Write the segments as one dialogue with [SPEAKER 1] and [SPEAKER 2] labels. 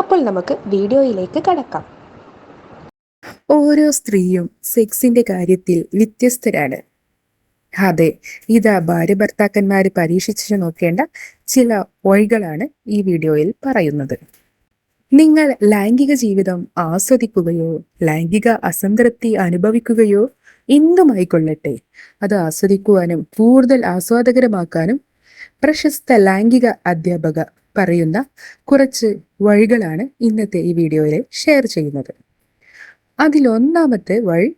[SPEAKER 1] അപ്പോൾ നമുക്ക് വീഡിയോയിലേക്ക് കടക്കാം.
[SPEAKER 2] ഓരോ സ്ത്രീയും സെക്സിന്റെ കാര്യത്തിൽ വ്യത്യസ്തരാണ്. അതെ ഇതാ ഭാര്യ ഭർത്താക്കന്മാര് പരീക്ഷിച്ചു നോക്കേണ്ട ചില വഴികളാണ് ഈ വീഡിയോയിൽ പറയുന്നത്. നിങ്ങൾ ലൈംഗിക ജീവിതം ആസ്വദിക്കുകയോ ലൈംഗിക അസംതൃപ്തി അനുഭവിക്കുകയോ എന്തുമായിക്കൊള്ളട്ടെ? അത് ആസ്വദിക്കുവാനും കൂടുതൽ ആസ്വാദകരമാക്കാനും പ്രശസ്ത ലൈംഗിക അധ്യാപക പറയുന്ന കുറച്ച് വഴികളാണ് ഇന്നത്തെ ഈ വീഡിയോയിൽ ഷെയർ ചെയ്യുന്നത്. അതിലൊന്നാമത്തെ വഴി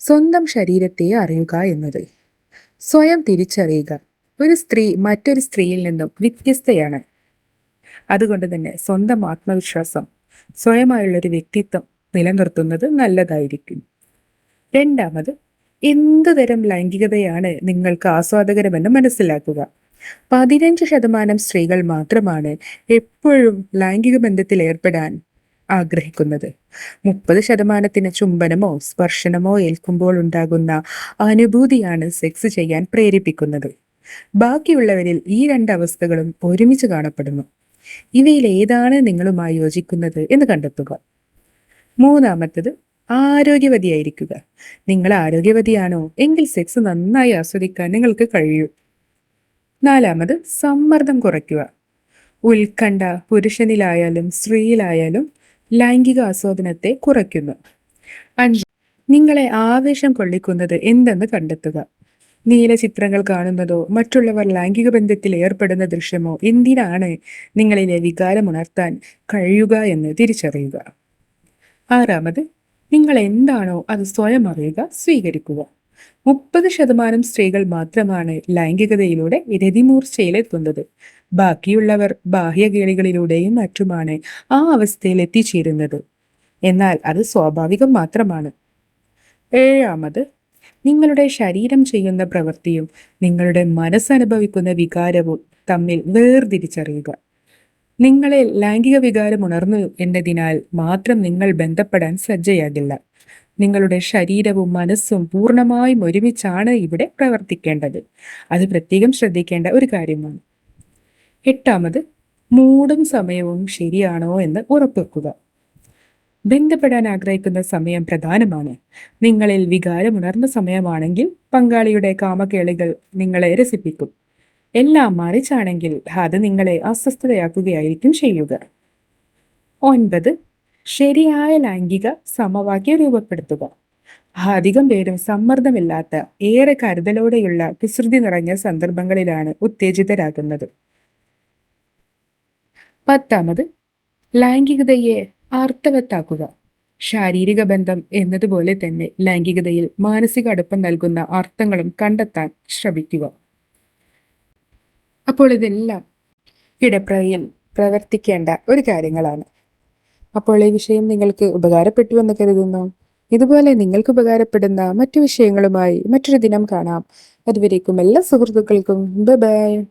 [SPEAKER 2] സ്വന്തം ശരീരത്തെ അറിയുക എന്നത്. സ്വയം തിരിച്ചറിയുക. ഒരു സ്ത്രീ മറ്റൊരു സ്ത്രീയിൽ നിന്നും വ്യത്യസ്തയാണ്. അതുകൊണ്ട് തന്നെ സ്വന്തം ആത്മവിശ്വാസം സ്വയമായുള്ളൊരു വ്യക്തിത്വം നിലനിർത്തുന്നത് നല്ലതായിരിക്കും. രണ്ടാമത് എന്തുതരം ലൈംഗികതയാണ് നിങ്ങൾക്ക് ആസ്വാദകരമെന്ന് മനസ്സിലാക്കുക. പതിനഞ്ച് ശതമാനം സ്ത്രീകൾ മാത്രമാണ് എപ്പോഴും ലൈംഗിക ബന്ധത്തിൽ ഏർപ്പെടാൻ ആഗ്രഹിക്കുന്നത്. മുപ്പത് ശതമാനത്തിന് ചുംബനമോ സ്പർശനമോ ഏൽക്കുമ്പോൾ ഉണ്ടാകുന്ന അനുഭൂതിയാണ് സെക്സ് ചെയ്യാൻ പ്രേരിപ്പിക്കുന്നത്. ബാക്കിയുള്ളവരിൽ ഈ രണ്ട് അവസ്ഥകളും ഒരുമിച്ച് കാണപ്പെടുന്നു. ഇവയിൽ ഏതാണ് നിങ്ങളുമായി യോജിക്കുന്നത് എന്ന് കണ്ടെത്തുക. മൂന്നാമത്തത് ആരോഗ്യവതിയായിരിക്കുക. നിങ്ങൾ ആരോഗ്യവതിയാണോ? എങ്കിൽ സെക്സ് നന്നായി ആസ്വദിക്കാൻ നിങ്ങൾക്ക് കഴിയൂ. നാലാമത് സമ്മർദ്ദം കുറയ്ക്കുക. ഉത്കണ്ഠ പുരുഷനിലായാലും സ്ത്രീയിലായാലും ലൈംഗിക ആസ്വാദനത്തെ കുറയ്ക്കുന്നു. അഞ്ച് നിങ്ങളെ ആവേശം കൊള്ളിക്കുന്നത് എന്തെന്ന് കണ്ടെത്തുക. നീല ചിത്രങ്ങൾ കാണുന്നതോ മറ്റുള്ളവർ ലൈംഗിക ബന്ധത്തിൽ ഏർപ്പെടുന്ന ദൃശ്യമോ എന്തിനാണ് നിങ്ങളിലെ വികാരം ഉണർത്താൻ കഴിയുക എന്ന് തിരിച്ചറിയുക. ആറാമത് നിങ്ങൾ എന്താണോ അത് സ്വയം അറിയുക സ്വീകരിക്കുക. മുപ്പത് ശതമാനം സ്ത്രീകൾ മാത്രമാണ് ലൈംഗികതയിലൂടെ രതിമൂർച്ചയിലെത്തുന്നത് ബാക്കിയുള്ളവർ ബാഹ്യകേളികളിലൂടെയും മറ്റുമാണ് ആ അവസ്ഥയിൽ എത്തിച്ചേരുന്നത് എന്നാൽ അത് സ്വാഭാവികം മാത്രമാണ്. ഏഴാമത് നിങ്ങളുടെ ശരീരം ചെയ്യുന്ന പ്രവൃത്തിയും നിങ്ങളുടെ മനസ്സനുഭവിക്കുന്ന വികാരവും തമ്മിൽ വേർതിരിച്ചറിയുക. നിങ്ങളെ ലൈംഗിക വികാരം ഉണർന്നു എന്നതിനാൽ മാത്രം നിങ്ങൾ ബന്ധപ്പെടാൻ സജ്ജയാകില്ല. നിങ്ങളുടെ ശരീരവും മനസ്സും പൂർണമായും ഒരുമിച്ചാണ് ഇവിടെ പ്രവർത്തിക്കേണ്ടത്. അത് പ്രത്യേകം ശ്രദ്ധിക്കേണ്ട ഒരു കാര്യമാണ്. എട്ടാമത് മൂടും സമയവും ശരിയാണോ എന്ന് ഉറപ്പുവെക്കുക. ബന്ധപ്പെടാൻ ആഗ്രഹിക്കുന്ന സമയം പ്രധാനമാണ്. നിങ്ങളിൽ വികാരം ഉണർന്ന സമയമാണെങ്കിൽ പങ്കാളിയുടെ കാമകേളികൾ നിങ്ങളെ രസിപ്പിക്കും. എല്ലാം മറിച്ചാണെങ്കിൽ അത് നിങ്ങളെ അസ്വസ്ഥതയാക്കുകയായിരിക്കും ചെയ്യുക. ഒൻപത് ശരിയായ ലൈംഗിക സമവാക്യം രൂപപ്പെടുത്തുക. അധികം പേരും സമ്മർദ്ദമില്ലാത്ത ഏറെ കരുതലോടെയുള്ള കുസൃതി നിറഞ്ഞ സന്ദർഭങ്ങളിലാണ് ഉത്തേജിതരാകുന്നത്. പത്താമത് ലൈംഗികതയെ അർത്ഥവത്താക്കുക ശാരീരിക ബന്ധം എന്നതുപോലെ തന്നെ ലൈംഗികതയിൽ മാനസിക അടുപ്പം നൽകുന്ന അർത്ഥങ്ങളും കണ്ടെത്താൻ ശ്രമിക്കുക. അപ്പോൾ ഇതെല്ലാം ഇടപ്രയിൽ പ്രവർത്തിക്കേണ്ട ഒരു കാര്യങ്ങളാണ്. അപ്പോൾ ഈ വിഷയം നിങ്ങൾക്ക് ഉപകാരപ്പെട്ടു എന്ന് കരുതുന്നു. ഇതുപോലെ നിങ്ങൾക്ക് ഉപകാരപ്പെടുന്ന മറ്റു വിഷയങ്ങളുമായി മറ്റൊരു ദിനം കാണാം. അതുവരേക്കും എല്ലാ സുഹൃത്തുക്കൾക്കും. ബൈ